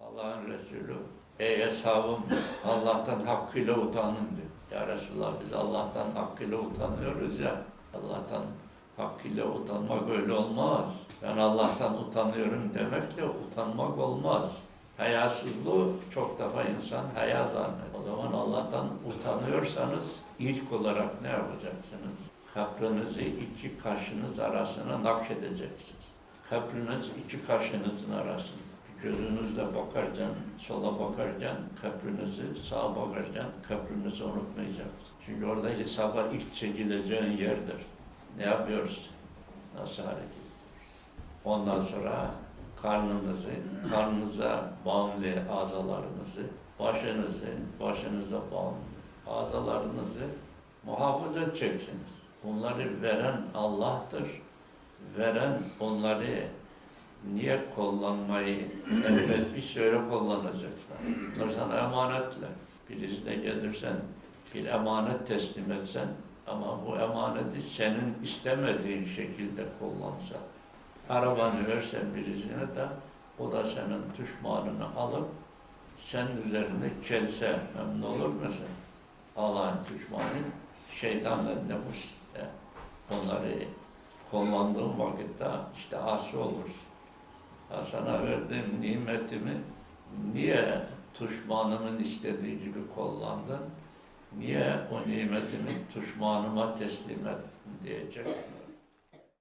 Allah'ın Resulü ey hesabım Allah'tan hakkıyla utanın diyor. Ya Resulallah biz Allah'tan hakkıyla utanıyoruz ya. Allah'tan hakkıyla utanmak öyle olmaz. Ben Allah'tan utanıyorum demekle utanmak olmaz. Hayasızlığı çok defa insan haya zanneder. O zaman Allah'tan utanıyorsanız ilk olarak ne yapacaksınız? Kaprınızı iki kaşınız arasına nakşedeceksiniz. Kaprınız iki kaşınızın arasında. Gözünüzle bakarken, sola bakarken köprünüzü, sağa bakarken köprünüzü unutmayacaksınız. Çünkü orada hesaba ilk çekileceğin yerdir. Ne yapıyoruz? Nasıl hareket? Ondan sonra karnınızı, karnınıza bağımlı azalarınızı, başınızı, başınıza bağımlı azalarınızı muhafaza edeceksiniz. Bunları veren Allah'tır. Veren onları niye kullanmayı elbet bir şöyle kullanacaklar. Bunlar sana emanetler. Birisine gelirsen bir emanet teslim etsen ama bu emaneti senin istemediğin şekilde kullansa. Arabanı versen birisine de o da senin düşmanını alıp sen üzerinde kelse memnun olur musun? Allah'ın düşmanı şeytan ve nefus. Onları kullandığın vakitte işte asi olursun. Ha, sana verdiğim nimetimi niye düşmanımın istediği gibi kullandın? Niye o nimetimi düşmanıma teslim ettin diyecek.